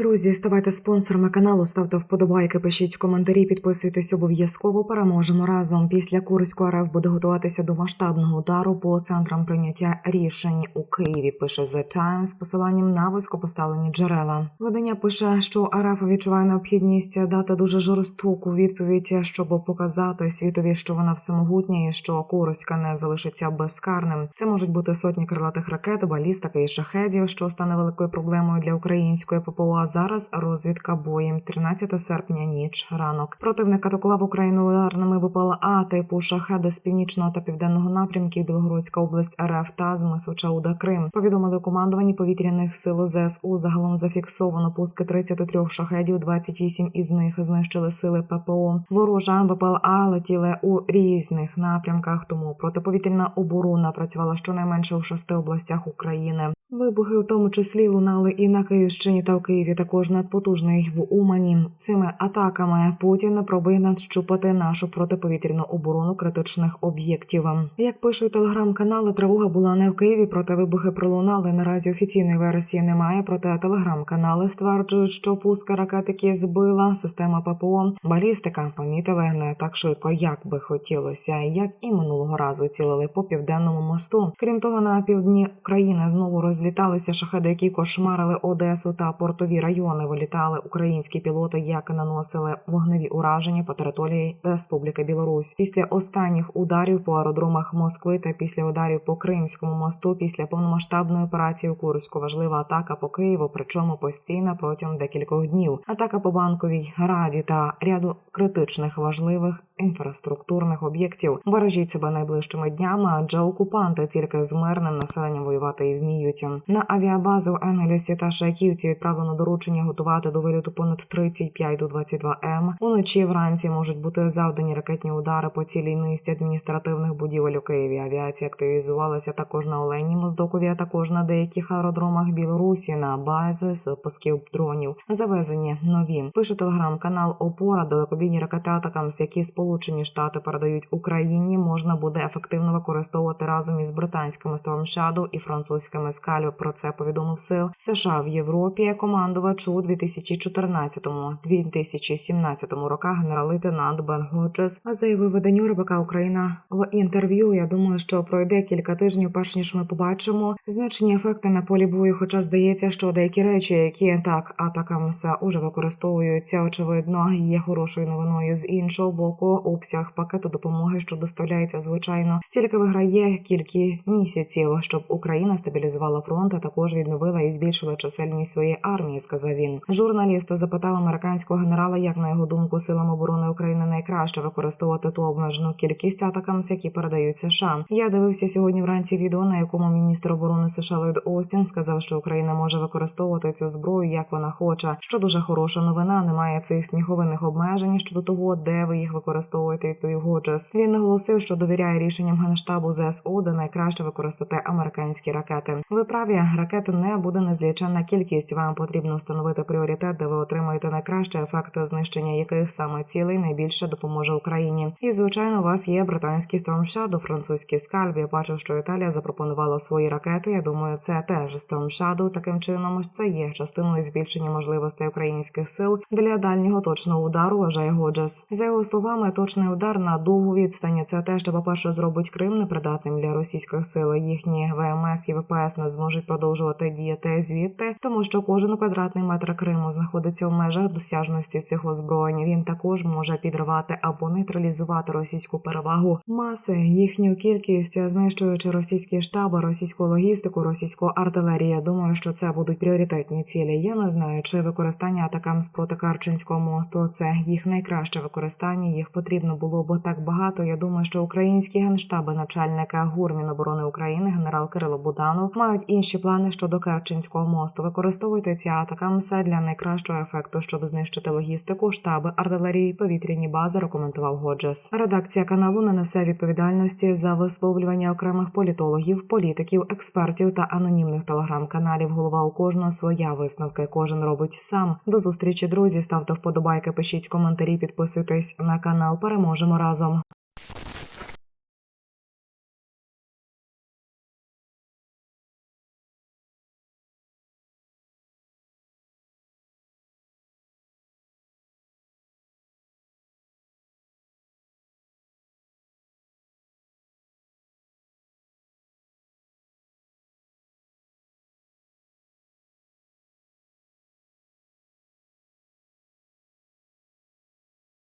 Друзі, ставайте спонсорами каналу, ставте вподобайки, пишіть коментарі, підписуйтесь обов'язково. Переможемо разом. Після Курського РФ буде готуватися до масштабного удару по центрам прийняття рішень у Києві. Пише The Times з посиланням на високопоставлені джерела. Видання пише, що РФ відчуває необхідність дати дуже жорстоку відповідь, щоб показати світові, що вона всемогутня і що Курська не залишиться безкарним. Це можуть бути сотні крилатих ракет, балістика і шахедів, що стане великою проблемою для української ППО. А зараз розвідка боєм 13 серпня, ніч ранок. Противник атакував Україну ударними БПЛА типу шахеди з північного та південного напрямків Білгородська область РФ та з мису Чауда Крим. Повідомили у командуванні повітряних сил ЗСУ. Загалом зафіксовано пуски 33 шахедів. 28 із них знищили сили ППО. Ворожа БПЛА летіли у різних напрямках. Тому протиповітряна оборона працювала щонайменше у шести областях України. Вибухи, у тому числі, лунали і на Київщині та в Києві. Також надпотужний в Умані. Цими атаками Путін пробує надщупати нашу протиповітряну оборону критичних об'єктів. Як пишуть телеграм-канали, тривога була не в Києві, проте вибухи пролунали. Наразі офіційної версії немає. Проте телеграм-канали стверджують, що пуска ракетики збила система ППО. Балістика помітили не так швидко, як би хотілося, як і минулого разу цілили по південному мосту. Крім того, на півдні України знову розліталися шахеди, які кошмарили Одесу та портові райони. Вилітали українські пілоти, як наносили вогневі ураження по території Республіки Білорусь. Після останніх ударів по аеродромах Москви та після ударів по Кримському мосту, після повномасштабної операції у Курську важлива атака по Києву, причому постійна протягом декількох днів. Атака по банковій раді та ряду критичних важливих інфраструктурних об'єктів. Бережіть себе найближчими днями, адже окупанти тільки з мирним населенням воювати і вміють. На авіабазу Енгельсі та Шайківці відправлено доручення готувати до виліту понад 35 до 22 М. Уночі вранці можуть бути завдані ракетні удари по цілій низці адміністративних будівель у Києві. Авіація активізувалася також на Оленій Моздокові, а також на деяких аеродромах Білорусі на бази з пусків дронів. Завезені нові. Пише телеграм-канал Опора далекобійні ракети Атакамс, які Сполучені Штати передають Україні, можна буде ефективно використовувати разом із британськими Storm Shadow і французькими Скалю. Про це повідомив сил США в Європі. Командувач у 2014-2017 роках генерал-лейтенант Бен Ходжес заявив виданню РБК Україна в інтерв'ю. Я думаю, що пройде кілька тижнів, перш ніж ми побачимо значні ефекти на полі бою. Хоча здається, що деякі речі, які так атакамса уже використовуються, очевидно, є хорошою новиною з іншого боку. Обсяг пакету допомоги, що доставляється звичайно, тільки виграє кілька місяців, щоб Україна стабілізувала фронт, а також відновила і збільшила чисельність своєї армії. Сказав він. Журналіст запитав американського генерала, як на його думку силам оборони України найкраще використовувати ту обмежену кількість атакам, які передають США. Я дивився сьогодні вранці відео, на якому міністр оборони США Ллойд Остін сказав, що Україна може використовувати цю зброю, як вона хоче. Що дуже хороша новина. Немає цих сміховинних обмежень щодо того, де ви їх використовуєте. Відповів Годжес. Він наголосив, що довіряє рішенням генштабу ЗСУ, де найкраще використати американські ракети. Ви праві ракет не буде незліченна кількість. Вам потрібно встановити пріоритет, де ви отримаєте найкраще ефект знищення яких саме цілей найбільше допоможе Україні. І звичайно, у вас є британський Storm Shadow, французький скальп. Я бачив, що Італія запропонувала свої ракети. Я думаю, це теж Storm Shadow. Таким чином це є частиною збільшення можливостей українських сил для дальнього точного удару. Вважає Годжес. За його словами, точний удар на довгу відстані це те, що по-перше зробить Крим непридатним для російських сил. Їхні ВМС і ВПС не зможуть продовжувати діяти звідти, тому що кожен квадратний метр Криму знаходиться в межах досяжності цих озброєнь. Він також може підривати або нейтралізувати російську перевагу маси, їхню кількість, знищуючи російські штаби, російську логістику, російську артилерію. Думаю, що це будуть пріоритетні цілі. Я не знаю, чи використання атакам з проти Карченського мосту це їх найкраще використання. Їх потрібно було б так багато. Я думаю, що українські генштаби, начальника ГУР Міноборони України, генерал Кирило Буданов, мають інші плани щодо Керченського мосту. Використовуйте ці атакамси для найкращого ефекту, щоб знищити логістику, штаби, артилерії, повітряні бази. Рекомендував Годжес. Редакція каналу не несе відповідальності за висловлювання окремих політологів, політиків, експертів та анонімних телеграм-каналів. Голова у кожного своя висновка. Кожен робить сам. До зустрічі, друзі. Ставте вподобайки, пишіть коментарі, підписуйтесь на канал. Переможемо разом.